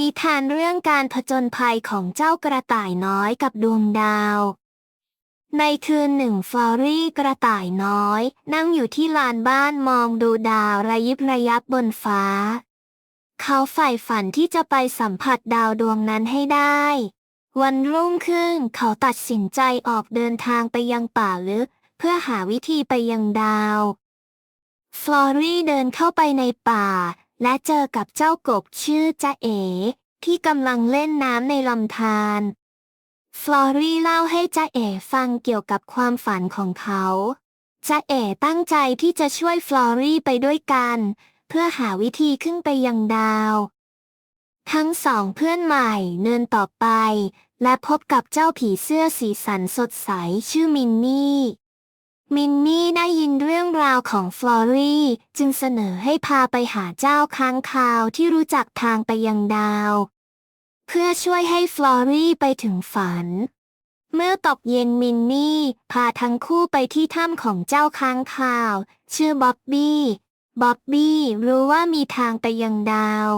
นิทานเรื่องการผจญภัยของเจ้ากระต่ายน้อยกับดวงดาว ในคืนหนึ่งฟลอรี่กระต่ายน้อย นั่งอยู่ที่ลานบ้านมองดูดาวระยิบระยับบนฟ้า เขาใฝ่ฝันที่จะไปสัมผัสดาวดวงนั้นให้ได้ วันรุ่งขึ้นเขาตัดสินใจออกเดินทางไปยังป่าลึก เพื่อหาวิธีไปยังดาว ฟลอรี่เดินเข้าไปในป่า และเจอกับเจ้ากบชื่อจะเอ๋ที่กำลังเล่นน้ำในลำธารฟลอรี่เล่าให้จะเอ๋ฟังเกี่ยวกับความฝันของเขาจะเอ๋ตั้งใจที่จะช่วยฟลอรี่ไปด้วยกัน เพื่อหาวิธีขึ้นไปยังดาว ทั้งสองเพื่อนใหม่เดินต่อไป และพบกับเจ้าผีเสื้อสีสันสดใสชื่อมินนี่ มินนี่ได้ยินเรื่องราวของฟลอรี่จึงเสนอให้พาไปหาเจ้าค้างคาวที่รู้จักทางไปยังดาว เพื่อช่วยให้ฟลอรี่ไปถึงฝัน เมื่อตกเย็นมินนี่พาทั้งคู่ไปที่ถ้ำของเจ้าค้างคาว ชื่อบ๊อบบี้บ๊อบบี้รู้ว่ามีทางไปยังดาว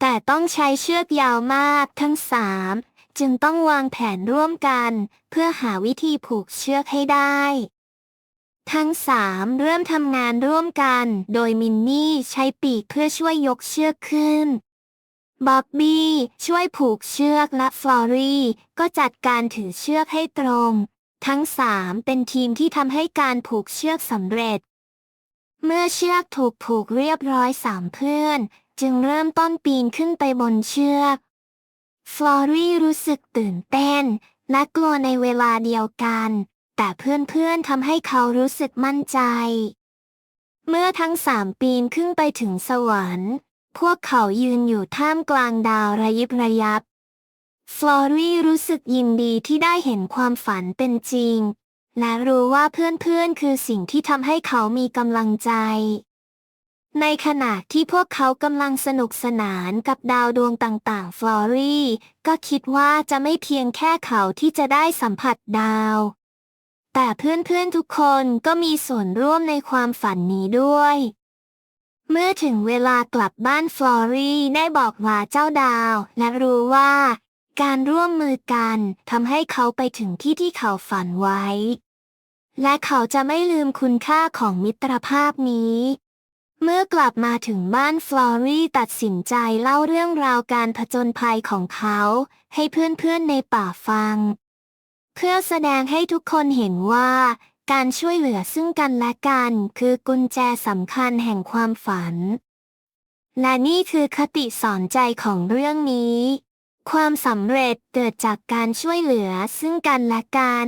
แต่ต้องใช้เชือกยาวมากทั้งสามจึงต้องวางแผนร่วมกัน เพื่อหาวิธีผูกเชือกให้ได้ ทั้งสามเริ่มทำงานร่วมกัน โดยมินนี่ใช้ปีกเพื่อช่วยยกเชือกขึ้น บ๊อบบี้ช่วยผูกเชือกและฟลอรี่ก็จัดการถือเชือกให้ตรง ทั้งสามเป็นทีมที่ทำให้การผูกเชือกสำเร็จ เมื่อเชือกถูกผูกเรียบร้อยสามเพื่อน จึงเริ่มต้นปีนขึ้นไปบนเชือก ฟลอรี่รู้สึกตื่นเต้นและกลัวในเวลาเดียวกัน แต่เพื่อนๆทำให้เขารู้สึกมั่นใจ เมื่อทั้งสามปีนขึ้นไปถึงสวรรค์ พวกเขายืนอยู่ท่ามกลางดาวระยิบระยับ ฟลอรี่รู้สึกยินดีที่ได้เห็นความฝันเป็นจริง และรู้ว่าเพื่อนๆคือสิ่งที่ทำให้เขามีกำลังใจในขณะที่พวกเขากำลังสนุกสนานกับดาวดวงต่างๆ ฟลอรี่ ก็คิดว่าจะไม่เพียงแค่เขาที่จะได้สัมผัสดาว แต่เพื่อนๆทุกคนก็มีส่วนร่วมในความฝันนี้ด้วย เมื่อถึงเวลากลับบ้านฟลอรี่ได้บอกลาเจ้าดาว และรู้ว่า การร่วมมือกันทำให้เขาไปถึงที่ที่เขาฝันไว้ และเขาจะไม่ลืมคุณค่าของมิตรภาพนี้ เมื่อกลับมาถึงบ้านฟลอรี่ตัดสินใจเล่าเรื่องราวการผจญภัยของเขา ให้เพื่อนๆในป่าฟัง เพื่อแสดงให้ทุกคนเห็นว่า การช่วยเหลือซึ่งกันและกัน คือกุญแจสำคัญแห่งความฝัน และนี่คือคติสอนใจของเรื่องนี้ ความสำเร็จเกิดจากการช่วยเหลือซึ่งกันและกัน